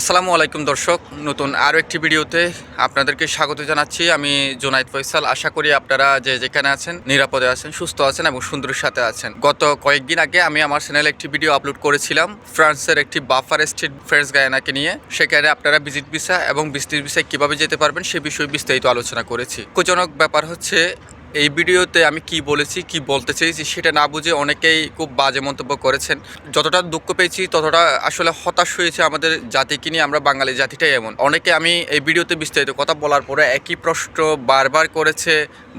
আসসালামু আলাইকুম দর্শক, নতুন আরও একটি ভিডিওতে আপনাদেরকে স্বাগত জানাচ্ছি। আমি জোনাইদ ফৈসাল আশা করি আপনারা যে যেখানে আছেন নিরাপদে আছেন, সুস্থ আছেন এবং সুন্দরের সাথে আছেন। গত কয়েকদিন আগে আমি আমার চ্যানেলে একটি ভিডিও আপলোড করেছিলাম, ফ্রান্সের একটি বাফার স্ট্রিট ফ্রেন্স গায়নাকে নিয়ে। সেখানে আপনারা ভিজিট ভিসা এবং বিস্তৃত ভিসায় কীভাবে যেতে পারবেন সে বিষয়ে বিস্তারিত আলোচনা করেছি। দুঃখজনক ব্যাপার হচ্ছে এই ভিডিওতে আমি কি বলেছি, কি বলতে চেয়েছি সেটা না বুঝে অনেকেই খুব বাজে মন্তব্য করেছেন। যতটা দুঃখ পেয়েছি, ততটা আসলে হতাশ হয়েছে আমাদের জাতিকে নিয়ে, আমরা বাঙালি জাতিটাই এমন। অনেকে আমি এই ভিডিওতে বিস্তারিত কথা বলার পরে একই প্রশ্ন বারবার করেছে,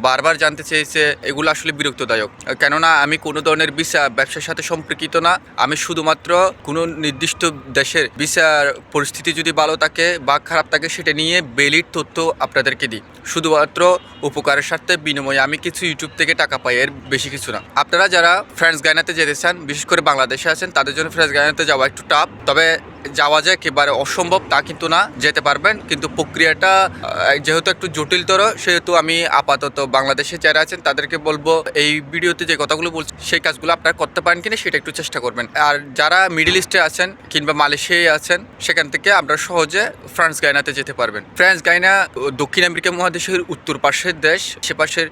বারবার জানতে চেয়েছে, এগুলো আসলে বিরক্তদায়ক। কেননা আমি কোনো ধরনের ভিসা ব্যবসার সাথে সম্পর্কিত না। আমি শুধুমাত্র কোনো নির্দিষ্ট দেশের ভিসার পরিস্থিতি যদি ভালো থাকে বা খারাপ থাকে, সেটা নিয়ে বেলির তথ্য আপনাদেরকে দিই। শুধুমাত্র উপকারের স্বার্থে বিনিময়ে আমি কিছু ইউটিউব থেকে টাকা পাই, এর বেশি কিছু না। আপনারা যারা ফ্রেন্ডস গায়নাতে যেতে চান, বিশেষ করে বাংলাদেশে আছেন, তাদের জন্য ফ্রেন্ডস গায়নাতে যাওয়া একটু টাফ তবে যাওয়া যায়, একেবারে অসম্ভব, তা কিন্তু না, যেতে পারবেন। কিন্তু প্রক্রিয়াটা যেহেতু একটু জটিলতর, সেহেতু আমি আপাতত বাংলাদেশে যারা আছেন, তাদেরকে বলব, এই ভিডিওতে যে কথাগুলো বলছি, সেই কাজগুলো আপনারা করতে পারেন কিনা, সেটা একটু চেষ্টা করবেন। আর যারা মিডল ইস্টে আছেন কিংবা মালয়েশিয়ায় আছেন, সেখান থেকে আপনারা সহজে ফ্রান্স গায়নাতে যেতে পারবেন। ফ্রান্স গায়না দক্ষিণ আমেরিকা মহাদেশের উত্তর পাশের দেশ, সে পাশের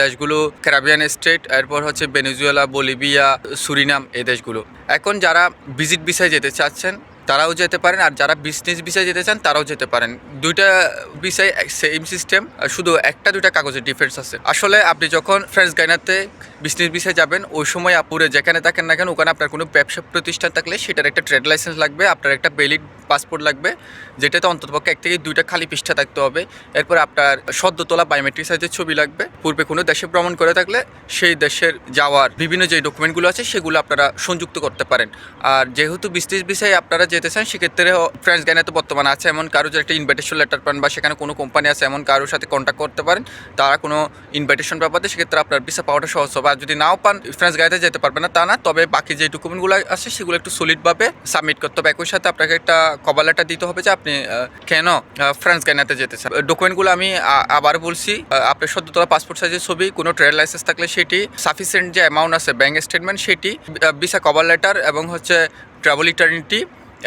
দেশগুলো, ক্যারাবিয়ান স্টেট, এরপর হচ্ছে ভেনেজুয়েলা, বলিভিয়া, সুরিনাম, এই দেশগুলো। এখন যারা ভিজিট ভিসায় যেতে চাচ্ছেন তারাও যেতে পারেন আর যারা বিজনেস বিষয়ে যেতে চান, তারাও যেতে পারেন। দুইটা বিষয়ে সেম সিস্টেম শুধু একটা দুইটা কাগজের ডিফারেন্স আছে। আসলে আপনি যখন ফ্রেন্স গাইনাতে বিজনেস বিষয়ে যাবেন, ওই সময় আপুরে যেখানে থাকেন না কেন, ওখানে আপনার কোনো ব্যবসা প্রতিষ্ঠান থাকলে সেটার একটা ট্রেড লাইসেন্স লাগবে, আপনার একটা ভ্যালিড পাসপোর্ট লাগবে, যেটাতে অন্ততপক্ষে এক থেকে দুইটা খালি পৃষ্ঠা থাকতে হবে। এরপর আপনার সদ্য তোলা বায়োমেট্রিক সাইজের ছবি লাগবে। পূর্বে কোনো দেশে ভ্রমণ করে থাকলে সেই দেশের যাওয়ার বিভিন্ন যে ডকুমেন্টগুলো আছে, সেগুলো আপনারা সংযুক্ত করতে পারেন। আর যেহেতু বিজনেস বিষয়ে আপনারা যেতে চান, সেক্ষেত্রে ফ্রেন্ডস গাইনে তো বর্তমানে আছে, এমন কারও যে একটা ইনভাইটেশন লেটার পান বা সেখানে কোনো কোম্পানি আছে, এমন কারোর সাথে কন্ট্যাক্ট করতে পারেন, তারা কোনো ইনভাইটেশন ব্যাপারে সেক্ষেত্রে আপনার ভিসা পাওয়াটা সহজ হবে। আর যদি নাও পান ফ্রেন্ডস গাইতে যেতে পারবেন না, তা না, তবে বাকি যে ডকুমেন্টগুলো আছে, সেগুলো একটু সলিডভাবে সাবমিট করতে হবে। একই সাথে আপনাকে একটা কভার লেটার দিতে হবে যে আপনি কেন ফ্রান্স গাইনাতে যেতে চান। ডকুমেন্টগুলো আমি আবার বলছি আপনি সদ্য সদ্যতলা পাসপোর্ট সাইজের ছবি, কোনো ট্রেড লাইসেন্স থাকলে সেটি সাফিসিয়েন্ট যে অ্যামাউন্ট আছে ব্যাঙ্ক স্টেটমেন্ট সেটি ভিসা কবার লেটার এবং হচ্ছে ট্রাভেল ইটার্নিটি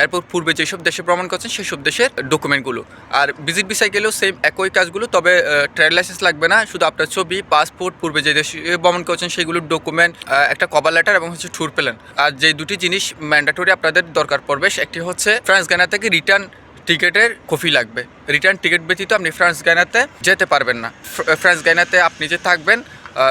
এরপর পূর্বে যেসব দেশে ভ্রমণ করছেন, সেসব দেশের ডকুমেন্টগুলো আর ভিজিট ভিসায় গেলেও সেম একই কাজগুলো, তবে ট্রেড লাইসেন্স লাগবে না, শুধু আপনার ছবি পাসপোর্ট পূর্বে যে দেশে ভ্রমণ করছেন সেগুলোর ডকুমেন্ট একটা কভার লেটার এবং হচ্ছে ট্যুর প্ল্যান আর যে দুটি জিনিস ম্যান্ডাটরি আপনাদের দরকার পড়বে একটি হচ্ছে ফ্রান্স গানা থেকে রিটার্ন টিকেটের কপি লাগবে। রিটার্ন টিকিট ব্যতীত আপনি ফ্রান্স গায়নাতে যেতে পারবেন না। ফ্র- ফ্রান্স গায়নাতে আপনি যে থাকবেন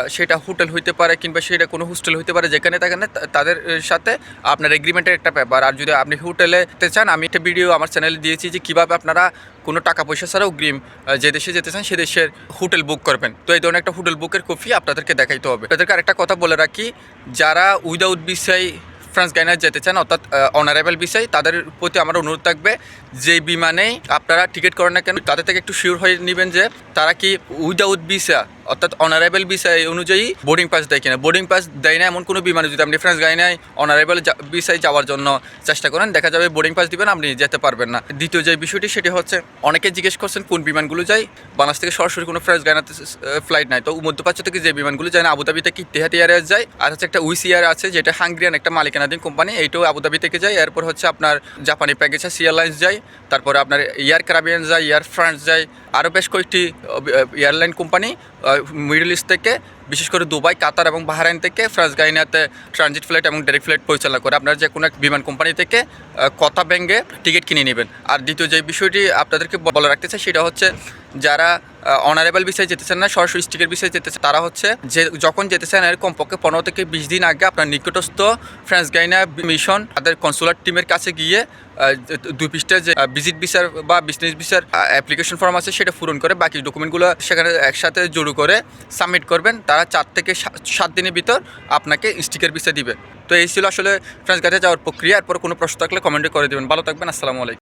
সেটা হোটেল হইতে পারে কিংবা সেটা কোনো হোস্টেল হইতে পারে যেখানে থাকেন না, তা- তাদের সাথে আপনার এগ্রিমেন্টের একটা ব্যাপার। আর যদি আপনি হোটেলে চান আমি একটা ভিডিও আমার চ্যানেলে দিয়েছি যে কীভাবে আপনারা কোনো টাকা পয়সা ছাড়াও অগ্রিম যে দেশে যেতে চান সে দেশের হোটেল বুক করবেন। তো এই ধরনের একটা হোটেল বুকের কপি আপনাদেরকে দেখাইতে হবে। তাদেরকে আরেকটা কথা বলে রাখি যারা উইদাউট বিষয় ফ্রান্স গাইনার যেতে চান অর্থাৎ অনারেবল বিষয় তাদের প্রতি আমার অনুরোধ থাকবে যে বিমানেই আপনারা টিকিট করেন না কেন তাদের থেকে একটু শিওর হয়ে নেবেন যে তারা কি উইদাউট ভিসা অর্থাৎ অনারেবল বিষয় অনুযায়ী বোর্ডিং পাস দেয় কিনা? বোর্ডিং পাস দেয় না, এমন কোনো বিমানে যদি আপনি ফ্রান্স গাইনায় অনারেবল বিষয় যাওয়ার জন্য চেষ্টা করেন, দেখা যাবে বোর্ডিং পাস দিবেন, আপনি যেতে পারবেন না। দ্বিতীয় যে বিষয়টি, সেটি হচ্ছে, অনেকে জিজ্ঞেস করছেন কোন বিমানগুলো যায়। বাংলাদেশ থেকে সরাসরি কোনো ফ্রান্স গাইনাতে ফ্লাইট নাই। তো মধ্যপ্রাচ্য থেকে যে বিমানগুলো যায় না আবুধাবি থেকে ইতিহাদ এয়ারওয়েজ যায়? আর হচ্ছে একটা উইসি এয়ার আছে, যেটা হাঙ্গরিয়ান একটা মালিকানাধীন কোম্পানি এইটাও আবুধাবি থেকে যায়। এরপর হচ্ছে আপনার জাপানি প্যাকেজ এয়ারলাইন্স যায়। তারপরে আপনার এয়ার ক্যারাবিয়ান যায় এয়ার ফ্রান্স যায়। আরও বেশ কয়েকটি এয়ারলাইন কোম্পানি মিডল ইস্ট থেকে বিশেষ করে দুবাই, কাতার এবং বাহরাইন থেকে ফ্রান্স গাইনাতে ট্রানজিট ফ্লাইট এবং ডাইরেক্ট ফ্লাইট পরিচালনা করে। আপনারা যে কোনো এক বিমান কোম্পানি থেকে কথা ব্যাঙ্গে টিকিট কিনে নেবেন। আর দ্বিতীয় যে বিষয়টি আপনাদেরকে বলে রাখতে চাই, সেটা হচ্ছে যারা অনারেবল বিষয়ে যেতে চান না, সরাসরি স্টিকের বিষয়ে যেতে তারা হচ্ছে যে যখন যেতে চান এর কমপক্ষে পনেরো থেকে বিশ দিন আগে আপনার নিকটস্থ ফ্রান্স গাইনা মিশন তাদের কনসুলার টিমের কাছে গিয়ে দুই পৃষ্ঠা যে ভিজিট ভিসার বা বিজনেস ভিসার অ্যাপ্লিকেশন ফর্ম আছে, সেটা পূরণ করে বাকি ডকুমেন্টগুলো সেখানে একসাথে জড়ো করে সাবমিট করবেন। তারা চার থেকে সাত দিনের ভিতর আপনাকে স্টিকের ভিসা দিবে। তো এই ছিল আসলে ফ্রেন্স গাছে যাওয়ার প্রক্রিয়া। এরপর কোনো প্রশ্ন থাকলে কমেন্টে করে দেবেন। ভালো থাকবেন, আসসালামু আলাইকুম।